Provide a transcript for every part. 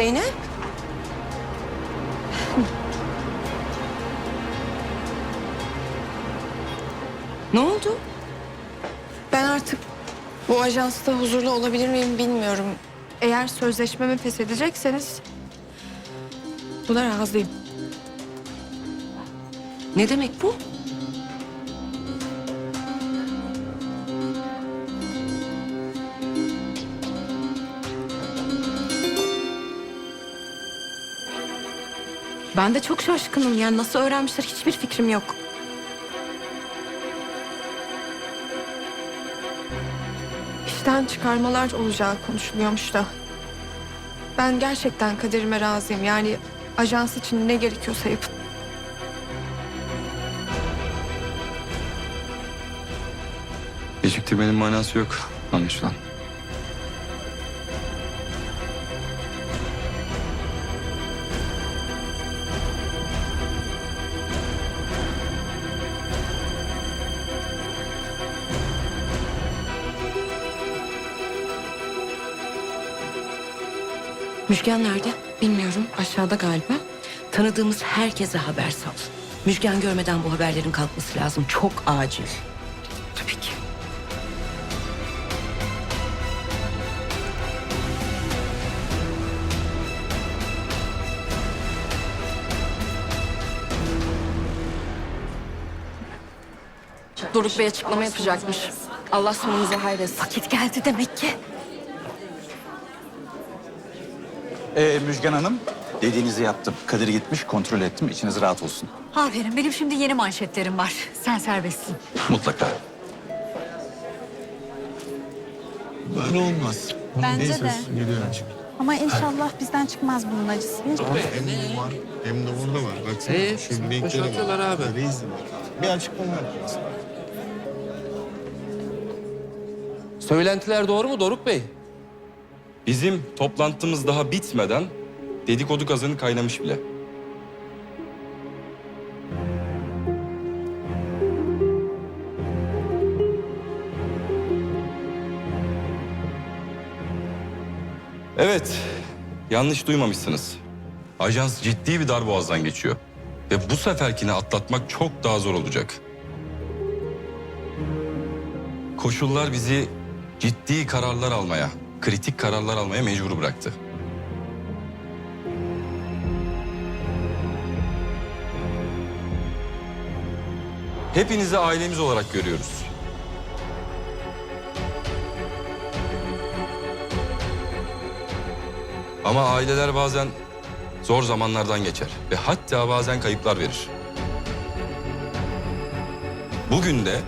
Zeynep? ne oldu? Ben artık bu ajansta huzurlu olabilir miyim bilmiyorum. Eğer sözleşmemi feshedecekseniz buna razıyım. Ne demek bu? Ben de çok şaşkınım. Yani nasıl öğrenmişler hiçbir fikrim yok. İşten çıkarmalar olacağı konuşuluyormuş da. Ben gerçekten kaderime razıyım. Yani ajans için ne gerekiyorsa yapın. Geciktirmenin manası yok anlaşılan. Müjgan nerede? Bilmiyorum. Aşağıda galiba. Tanıdığımız herkese haber sal. Müjgan görmeden bu haberlerin kalkması lazım. Çok acil. Tabii ki. Doruk Bey açıklama yapacakmış. Allah sonumuzu hayretsin. Vakit geldi demek ki. Ee, Müjgan Hanım, dediğinizi yaptım. Kadir gitmiş, kontrol ettim. İçiniz rahat olsun. Aferin benim şimdi yeni manşetlerim var. Sen serbestsin. Mutlaka. Böyle olmaz. Bence Neyse, de. Geliyorum. Ama inşallah bizden çıkmaz bunun acısı. Hem bu var hem de burada var. Baksana Ee, şu linkleri boşaltıyorlar var. abi. Böyle izin var. Bir açıklama yapacağız. Söylentiler doğru mu Doruk Bey? Bizim toplantımız daha bitmeden dedikodu kazanı kaynamış bile. Evet, yanlış duymamışsınız. Ajans ciddi bir darboğazdan geçiyor. Ve bu seferkini atlatmak çok daha zor olacak. Koşullar bizi ciddi kararlar almaya, kritik kararlar almaya mecbur bıraktı. Hepinizi ailemiz olarak görüyoruz. Ama aileler bazen zor zamanlardan geçer ve hatta bazen kayıplar verir. Bugün de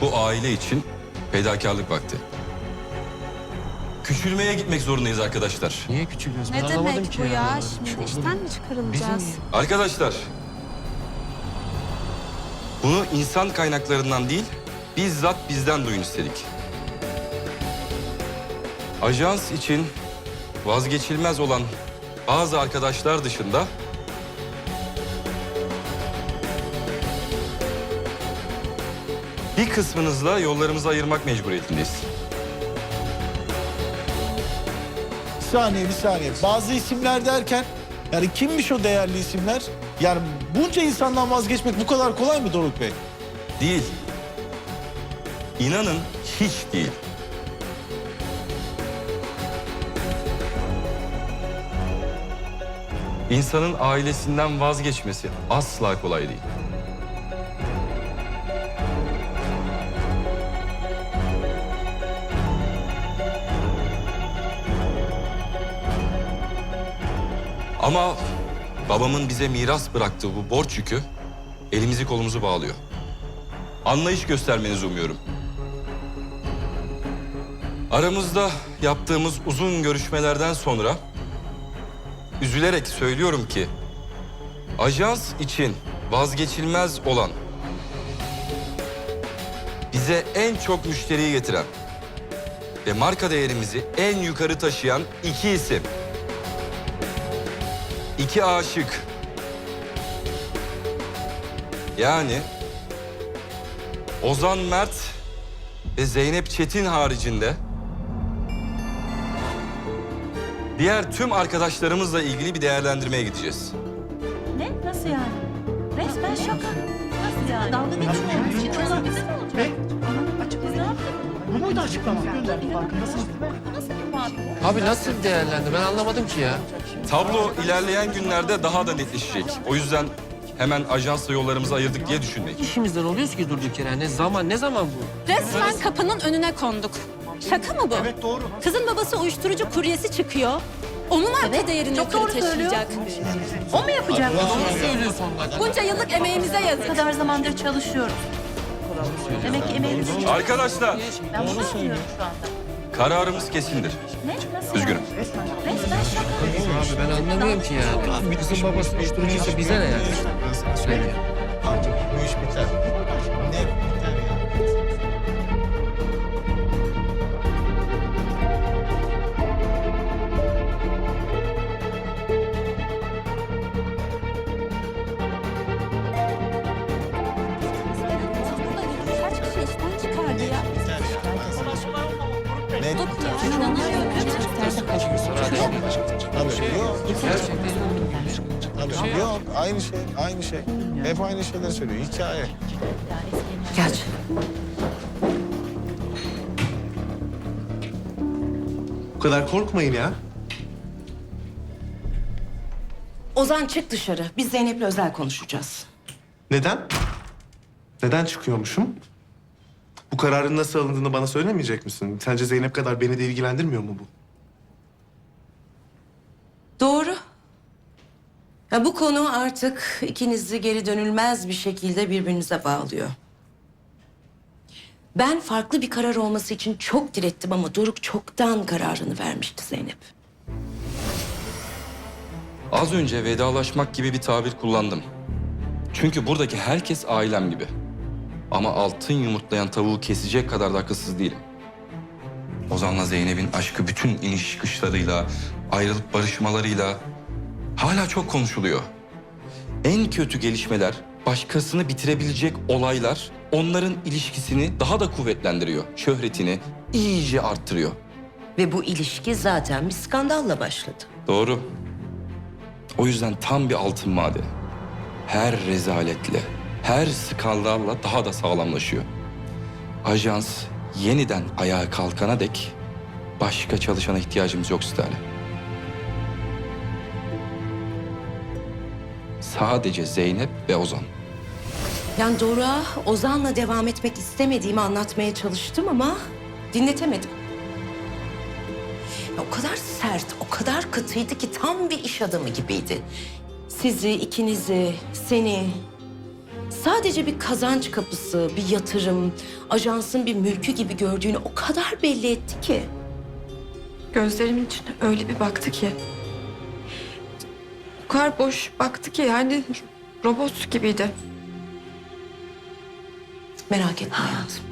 bu aile için fedakarlık vakti. Küçülmeye gitmek zorundayız arkadaşlar. Niye küçülüyoruz? Ne Ben anlamadım demek ki bu ya? Şey Şimdi işten mi çıkarılacağız? Arkadaşlar, bunu insan kaynaklarından değil, bizzat bizden duyun istedik. Ajans için vazgeçilmez olan bazı arkadaşlar dışında bir kısmınızla yollarımızı ayırmak mecburiyetindeyiz. Saniye bir saniye. Bazı isimler derken yani kimmiş o değerli isimler? Yani bunca insandan vazgeçmek bu kadar kolay mı Doruk Bey? Değil. İnanın hiç değil. İnsanın ailesinden vazgeçmesi asla kolay değil. Ama babamın bize miras bıraktığı bu borç yükü elimizi kolumuzu bağlıyor. Anlayış göstermenizi umuyorum. Aramızda yaptığımız uzun görüşmelerden sonra üzülerek söylüyorum ki ajans için vazgeçilmez olan bize en çok müşteriyi getiren ve marka değerimizi en yukarı taşıyan iki isim. İki aşık. Yani Ozan Mert ve Zeynep Çetin haricinde Diğer tüm arkadaşlarımızla ilgili bir değerlendirmeye gideceğiz. Ne? Nasıl yani? Resmen şaka. Nasıl yani? Dalga geçiyormuş. Ciddi mi olacak? Biz ne yaptık? Bu muydu açıklama? Gönderdim farkındasınız muhabbet? Abi nasıl değerlendi ben anlamadım ki ya. Tablo ilerleyen günlerde daha da netleşecek. O yüzden hemen ajansla yollarımızı ayırdık diye düşünmeyin. İşimizden oluyoruz ki durduk yere. Ne zaman ne zaman bu? Resmen kapının önüne konduk. Şaka mı bu? Evet doğru. Kızın babası uyuşturucu kuryesi çıkıyor. Onu mu arka değerini çok doğru taşıyacak? O mu yapacak? Doğru söylüyorsun. Bunca yıllık emeğimize Bu yazık. kadar zamandır çalışıyoruz. Demek ki emeğimiz. Arkadaşlar Ben bunu anlıyorum şu anda. Kararımız kesindir. Ne? Nasıl Üzgünüm. yani? Resmen şaka. Abi ben anlamıyorum ki ya. Kızın babası uyuşturucuysa bize ne yani? Ben Tabii yok. Gerçekten Tabii yok. Aynı şey, aynı şey. Hep aynı şeyleri söylüyor. Hikaye. Geç. Bu kadar korkmayın ya. Ozan çık dışarı. Biz Zeynep'le özel konuşacağız. Neden? Neden çıkıyormuşum? Bu kararın nasıl alındığını bana söylemeyecek misin? Sence Zeynep kadar beni de ilgilendirmiyor mu bu? Doğru. Ya bu konu artık ikinizi geri dönülmez bir şekilde birbirinize bağlıyor. Ben farklı bir karar olması için çok direttim ama Doruk çoktan kararını vermişti Zeynep. Az önce vedalaşmak gibi bir tabir kullandım. Çünkü buradaki herkes ailem gibi. Ama altın yumurtlayan tavuğu kesecek kadar da akılsız değilim. Ozan'la Zeynep'in aşkı bütün iniş çıkışlarıyla, ayrılıp barışmalarıyla hala çok konuşuluyor. En kötü gelişmeler, başkasını bitirebilecek olaylar onların ilişkisini daha da kuvvetlendiriyor. Şöhretini iyice arttırıyor. Ve bu ilişki zaten bir skandalla başladı. Doğru. O yüzden tam bir altın madeni. Her rezaletle, her skandalla daha da sağlamlaşıyor. Ajans yeniden ayağa kalkana dek başka çalışana ihtiyacımız yok Stale. Sadece Zeynep ve Ozan. Yani Doruk'a Ozan'la devam etmek istemediğimi anlatmaya çalıştım ama dinletemedim. Ya o kadar sert, o kadar katıydı ki tam bir iş adamı gibiydi. Sizi, ikinizi, seni sadece bir kazanç kapısı, bir yatırım, ajansın bir mülkü gibi gördüğünü o kadar belli etti ki. Gözlerimin içine öyle bir baktı ki. O kadar boş baktı ki yani robot gibiydi. Merak etme hayatım.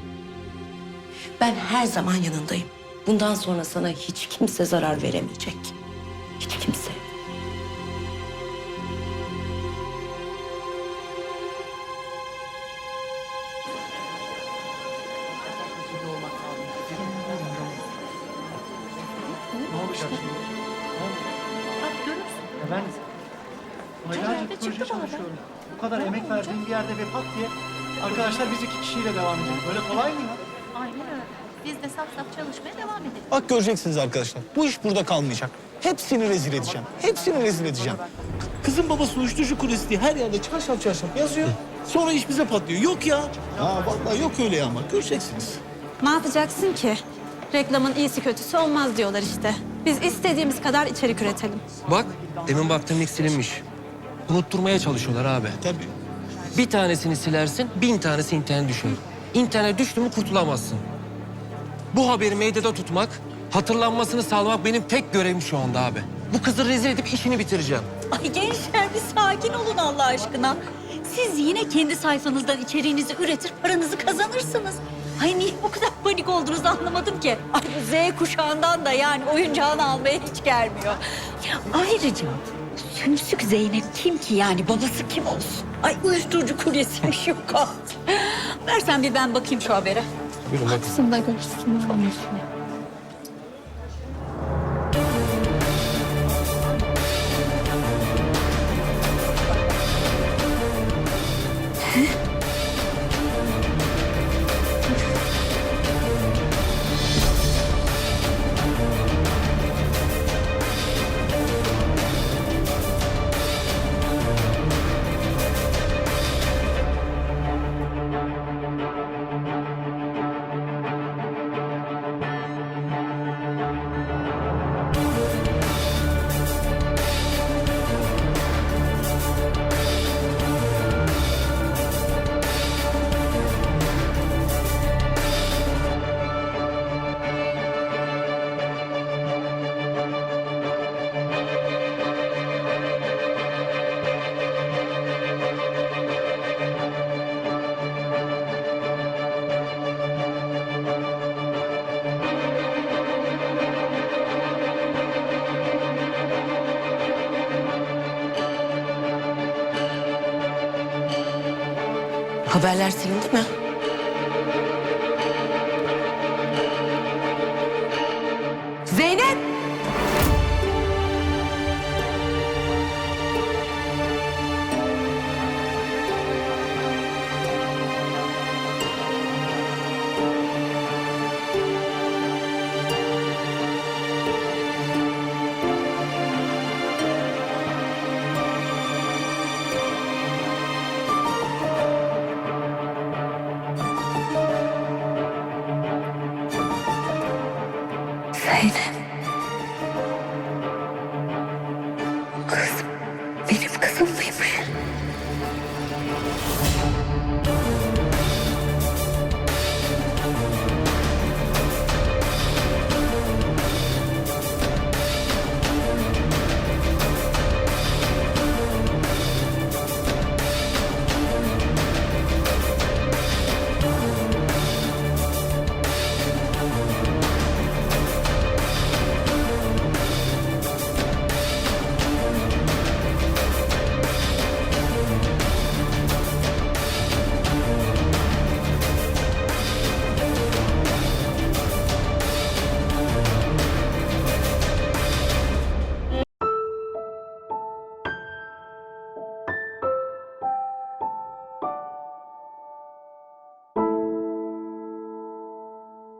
Ben her zaman yanındayım. Bundan sonra sana hiç kimse zarar veremeyecek. Hiç kimse. Ben aylarca proje çalışıyorum. Bu kadar emek verdiğim bir yerde ve pat diye arkadaşlar biz iki kişiyle devam edelim. Böyle kolay mı ya? Aynen öyle. Biz de saf saf çalışmaya devam edelim. Bak göreceksiniz arkadaşlar. Bu iş burada kalmayacak. Hepsini rezil edeceğim. Hepsini rezil edeceğim. Kızın babası uyuşturucu kulesi diye her yerde çarşaf çarşaf yazıyor. Sonra iş bize patlıyor. Yok ya. Ha vallahi yok öyle ama. Göreceksiniz. Ne yapacaksın ki? Reklamın iyisi kötüsü olmaz diyorlar işte. Biz istediğimiz kadar içerik üretelim. Bak demin baktığım ilk silinmiş. Unutturmaya çalışıyorlar abi. Tabii. Bir tanesini silersin, bin tanesi internet düşer. İnternet düştü mü kurtulamazsın. Bu haberi medyada tutmak, hatırlanmasını sağlamak benim tek görevim şu anda abi. Bu kızı rezil edip işini bitireceğim. Ay gençler bir sakin olun Allah aşkına. Siz yine kendi sayfanızdan içeriğinizi üretir, paranızı kazanırsınız. Ay niye bu kadar panik oldunuz anlamadım ki. Ay Z kuşağından da yani oyuncağını almaya hiç gelmiyor. Ayrıca Sümsük Zeynep kim ki yani babası kim olsun? Ay uyuşturucu kuryesiymiş yok artık. Versen bir ben bakayım şu habere. Aslında görsün. Haberler silindi mi?